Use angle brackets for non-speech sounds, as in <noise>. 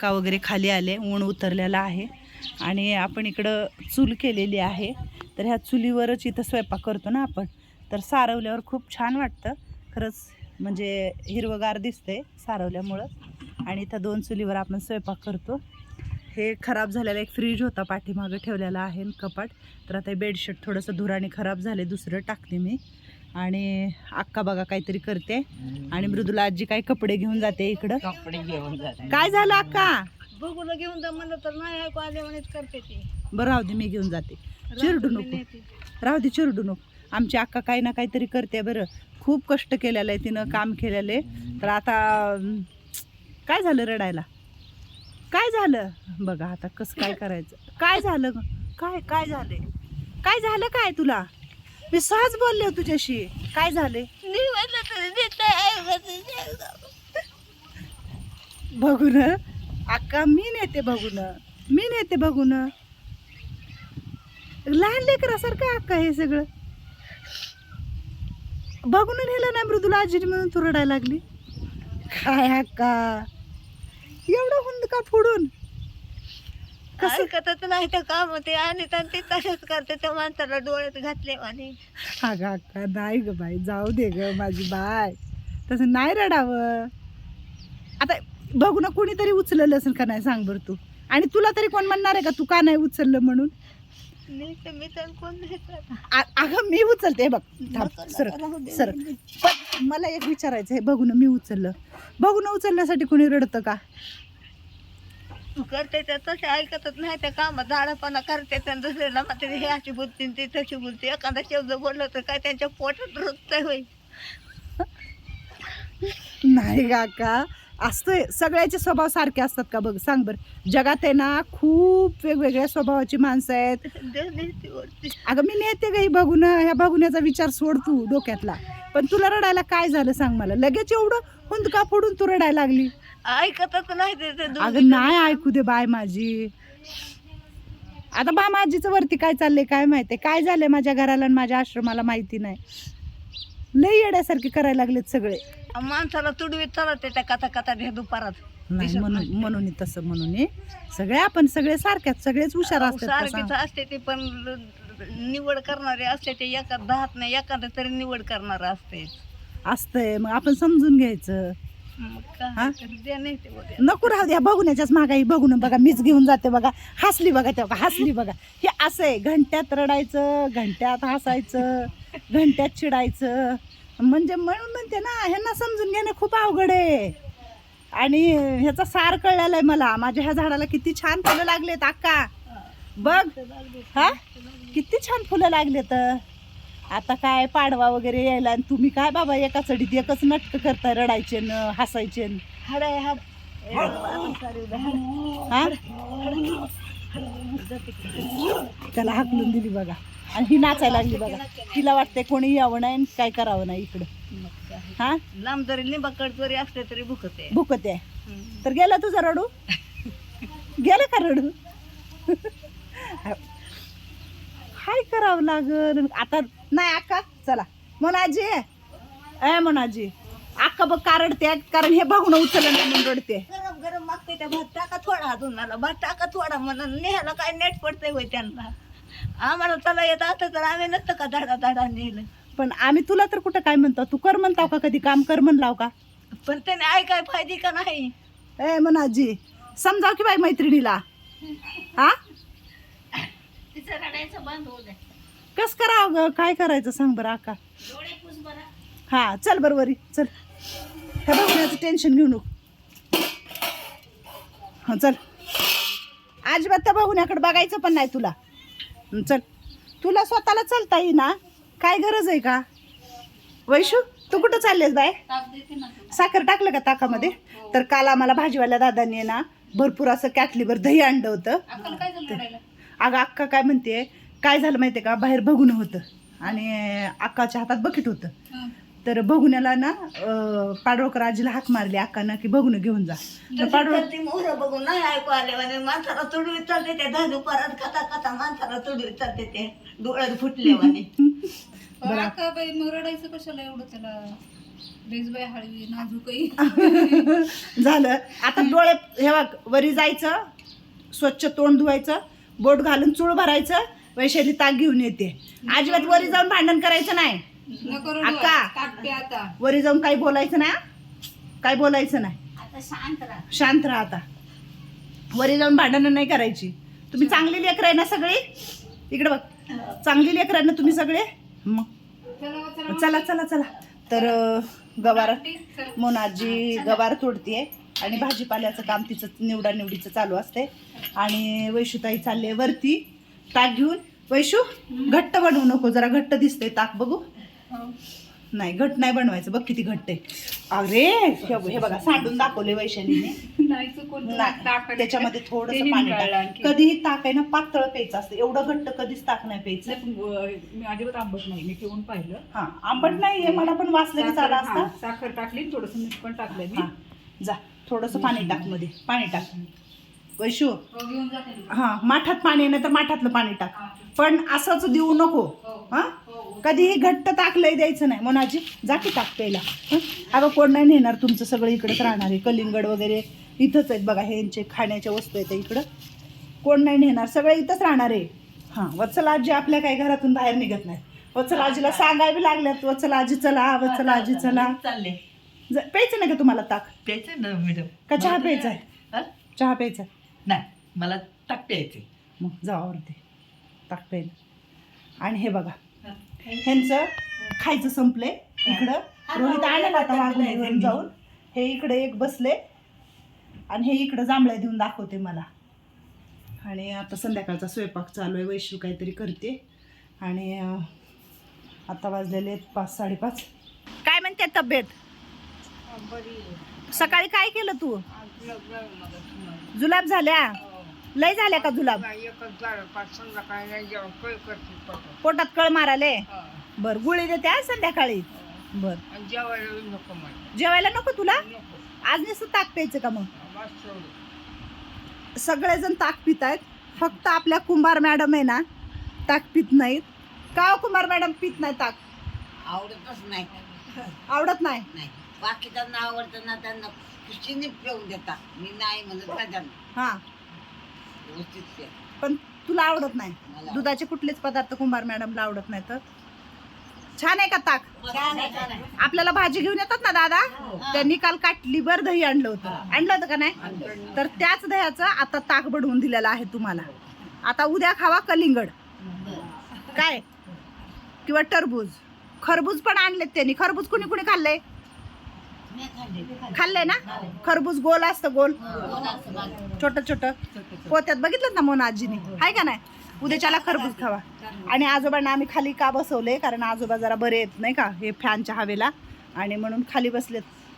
का वगैरे खाली आले ऊन उतरलेला आहे. आणि आपण इकडं चूल केलेली आहे. तर ह्या चुलीवरच इथं स्वयंपाक करतो ना आपण. तर सारवल्यावर खूप छान वाटतं. खरंच म्हणजे हिरवगार दिसते सारवल्यामुळं. आणि इथं दोन चुलीवर आपण स्वयंपाक करतो. हे खराब झालेला एक फ्रीज होता पाठीमागं ठेवलेला आहे कपाट. तर आता हे बेडशीट थोडंसं धुराने खराब झाले दुसरं टाकते मी. आणि अक्का बघा काहीतरी करते. आणि मृदुला आजी काही कपडे घेऊन जाते इकडं. कपडे घेऊन जाते. काय झालं अक्का? बघूला घेऊन जा म्हणलं तर नाही ऐकू आले म्हणत करते ती. बरं राहू दे मी घेऊन जाते. चिरडू नको. राहू दे चिरडू नको. आमची अक्का काही ना काहीतरी करते बरं. खूप कष्ट केलेलं आहे तिनं काम केलेलं आहे. तर आता काय झालं रडायला? काय झालं? बघा आता कसं काय करायचं? काय झालं ग? काय काय झाले काय झालं काय तुला? मी सहज बोलले हो तुझ्याशी. काय झाले बघून अक्का मी नेते बघून मी नेते बघून. लहान लेकरासारखं अक्का हे सगळं. बघून नेलं ना मृदुला आजीने म्हणून तू रडायला लागली. काय अक्का? एवढं हुंद का फोडून. ऐकतच नाही तर काम ते आणि ते तसेच करते. त्या माणसाला डोळ्यात घातले आणि अगं अक्का नाही ग बाई. जाऊ दे ग माझी बाय. तसं नाही रडावं. आता बघू ना कोणीतरी उचललं असेल का नाही? सांग बरं तू. आणि तुला तरी कोण म्हणणार आहे का तू का नाही उचललं म्हणून? मी तर मी तर कोण नाही करत. आ- अगं मी उचलते. हे बघ थांब सर नको, राहू दे. सर पण मला एक विचारायचं आहे. बघू ना मी उचललं. बघू ना उचलण्यासाठी कोणी रडतं का? करते त्या तसे ऐकतच नाही त्या कामात झाडापणा करते त्या दुसऱ्याला मग हे अशी बोलते ती तशी बोलते. एखादा शब्द बोललं तर काय त्यांच्या पोटात रुततंय होय. नाही का का असतंय. सगळ्याचे स्वभाव सारखे असतात का बघ सांग बरं. जगात आहे ना खूप वेगवेगळ्या स्वभावाची माणसं आहेत. अगं मी नेते गई बघून ह्या बघुण्याचा विचार सोड तू डोक्यातला. पण तुला रडायला काय झालं सांग मला. लगेच एवढं हुंदका फोडून तू रडायला लागली. ऐकतच नाही ते ते दोन्ही अगं नाही ऐकू दे बाय माझी. आता बा माझीचं वरती काय चाललंय काय माहितीये काय झालंय माझ्या घराला आणि माझ्या आश्रमाला माहिती नाही. लई येड्यासारखे करायला लागलेत सगळे. माणसाला तुडवीत चालत त्या कथा कथा घ्या दुपारात. नाही दिसत म्हणून. म्हणून तसं म्हणून हे. सगळे आपण सगळे सारख्यात सगळेच हुशार असतात का सारखीच सांग? असते ते पण निवड करणारे असते ते एका दहात नाही एखादं तरी निवड करणार असते असतंय. मग आपण समजून घ्यायचं. हा? नको राहू द्या बघून मागाई बघून बघा मीच घेऊन जाते बघा हसली बघा तेव्हा हसली बघा. हे असं आहे घंट्यात रडायचं घंट्यात हसायचं घंट्यात चिडायचं. म्हणजे म्हणून म्हणते ना ह्यांना समजून घेणं खूप अवघड आहे. आणि ह्याचा सार कळलेला आहे मला माझ्या ह्या झाडाला किती छान फुलं लागलेत अक्का. बघ हा? किती छान फुलं लागलेत. आता काय पाडवा वगैरे यायला आणि तुम्ही काय बाबा एका चढीत एकच नाटकं करताय रडायचे न हसायचे न? हाड आहे, हाड. हा? त्याला हाकलून दिली बघा. आणि ही नाचायला लागली बघा. तिला वाटतंय कोणी यावं नाही आणि काय करावं नाही इकडं. हा? लांब जरी लिंबाकड जरी असले तरी भुकत आहे. भुकत आहे. तर गेला तुझा रडू? गेला का रडू? काय करावं लागल. आता नाही अक्का चला. मोनाजी. ए मोनाजी. अक्का बघ का रडते कारण हे बघून उचललं नाही म्हणून रडते. गरम गरम मागते त्या भात. टाका थोडा धुनाला भात टाका थोडा म्हणून नेहाला काय नेट पडतंय होय त्यांना. आम्हाला चला येत असतं तर आम्ही नसतं का धाडा धाडा नेलं? पण आम्ही तुला तर कुठं काय म्हणतो? तू कर म्हणताव का कधी? काम कर म्हणलाव का? पण त्याने ऐकाय फायदे का नाही? ए मोनाजी समजाव की बाई मैत्रिणीला? हा? तिचं रडायचं बंद होऊ दे. कस करावं ग? काय करायचं सांग बरं आका. हा चल बरं वरी चल. हे बघण्याचं टेन्शन घेऊ नको. हा चल. अजिबात त्या बघण्याकडे बघायचं पण नाही तुला. हं, चल. तुला स्वतःला चालता येईना. काय गरज आहे का? वैशू तू कुठं चाललेस बाय? ना साखर टाकलं का ताकामध्ये? तर काल आम्हाला भाजीवाल्या दादांनी ना भरपूर असं कॅटलीवर दही आणलं होतं. अगं अक्का काय म्हणते काय झालं माहितीये का? बाहेर बघून होतं. आणि अक्काच्या हातात बकेट होतं. तर बघुण्याला ना पाडळकर आजीला हाक मारली अक्कानं की बघून घेऊन जा. तर पाडळ ती मोहर बघून नाही ऐकू आले. म्हणजे माणसाला तुडवीत चालते ते दहा दुपारात खाता खाता माणसाला तुडवीत चालते ते डोळ्यात फुटले म्हणे. <laughs> बाई मग रडायचं कशाला एवढं त्याला? <laughs> झालं. आता डोळे हे बघ वरी जायचं स्वच्छ तोंड धुवायचं बोट घालून चूळ भरायचं वैशाली ताक घेऊन येते. अजिबात वरी जाऊन भांडण करायचं नाही. नको रडू. अक्का. प्या आता. वरी जाऊन काही बोलायचं ना काही बोलायचं नाही. आता शांत राहा. शांत राहा आता. वरी जाऊन भांडणं नाही करायची. तुम्ही चांगली लेकरं आहे ना सगळी? इकडे बघ. चांगली लेकरं आहे ना तुम्ही सगळे? मग. चला चला चला चला तर अं, गवार. मोनाजी गवार तोडतीये आणि भाजीपाल्याचं काम तिचं निवडा निवडीचं चालू असते. आणि वैशुताई चालले वरती. ताक घेऊन. वैशू घट्ट बनवू नको जरा घट्ट दिसते ताक बघू. नाही घट नाही बनवायचं बघ किती घट्ट आहे. अरे हे बघा सांडून दाखवले वैशालीने. नाही नाही, त्याच्यामध्ये थोडस पाणी. कधीही ताक आहे ना पातळ प्यायचं असतं. एवढं घट्ट कधीच ताक नाही प्यायचं. नाही, अजिबात आंबट नाही मी पिऊन पाहिलं. हा आंबट नाहीये मला पण वाचलं की साखर चाला असता. साखर टाकली थोडस मीठ पण मी. हा, जा थोडस पाणी टाकमध्ये पाणी टाक. वैशू हो. हा माठात पाणी नाही तर माठातलं पाणी टाक. पण असंच देऊ नको. हो. हा? हो. कधीही घट्ट ताक लय द्यायचं नाही. मोनाजी जा की ताक प्यायला? अगं कोण नाही नेणार तुमचं सगळं इकडेच राहणार आहे. कलिंगड वगैरे इथंच आहेत बघा हे यांचे खाण्याच्या वस्तू आहेत इकडं. कोण नाही नेणार. सगळं इथंच राहणार आहे. हां वत्सल आजी आपल्या काही घरातून बाहेर निघत नाही. वत्सल आजीला सांगायला लागल्यात वत्सल आजी चला वत्सल आजी चला. चालले. प्यायचं नाही का तुम्हाला ताक? प्यायचं ना मॅडम का चहा प्यायचा आहे चहा प्यायचा आहे? नाही मला ताक प्यायचे. मग जावावरती ताक प्यायला. आणि हे बघा. ह्यांचं खायचं संपलंय इकडं रोहित आलं आता वाघुलीवरून जाऊन. हे इकडे एक बसले. आणि हे इकडं जांभळ्या देऊन दाखवते मला. आणि आता संध्याकाळचा स्वयंपाक चालू आहे. वैशू काहीतरी करते. आणि अं, आता वाजलेले आहेत पाच साडेपाच. काय म्हणते तब्येत? सकाळी काय केलं तू? जुलाब झाल्या? लय झाल्या का जुलाब? पोटात. कळ माराले बर गुळी देते आज संध्याकाळी बर. जेवायला नको तुला? आज नुसतं ताक प्यायचं का मग? सगळेजण ताक पित आहेत. फक्त आपल्या कुंभार मॅडम आहे ना ताक पित नाहीत. का हो कुंभार मॅडम पित नाही ताक? आवडतच नाही. आवडत नाही? नाही. बाकीच्यांना आवडतं ना त्यांना खुशीने पिऊन देतात. मी नाही म्हणत ना त्यांना हा. व्यवस्थित प्या. पण तुला आवडत नाही? मला दुधाचे कुठलेच पदार्थ कुंभार मॅडमला आवडत नाही तर? छान आहे का ताक? छान आहे, छान आहे. आपल्याला भाजी घेऊन येतात ना दादा? त्यांनी काल काटली बर दही आणलं होतं. आणलं होतं का नाही? तर त्याच दह्याचं आता ताक बनवून दिलेलं आहे तुम्हाला. आता उद्या खावा कलिंगड. काय? किंवा टरबूज. खरबूज पण आणलेत त्यांनी. खरबूज कुणी कुणी खाल्ले मी खाल्ले ना? खरबूज गोल असतं गोल. छोट छोट. पोत्यात बघितलं ना मोना आजीने? आहे का नाही? उद्याच्याला खरबूज खावा. आणि आजोबांना आम्ही खाली का बसवले कारण आजोबा जरा बरे आहेत नाही का? हे फॅनच्या हवेला. आणि म्हणून खाली बसलेत.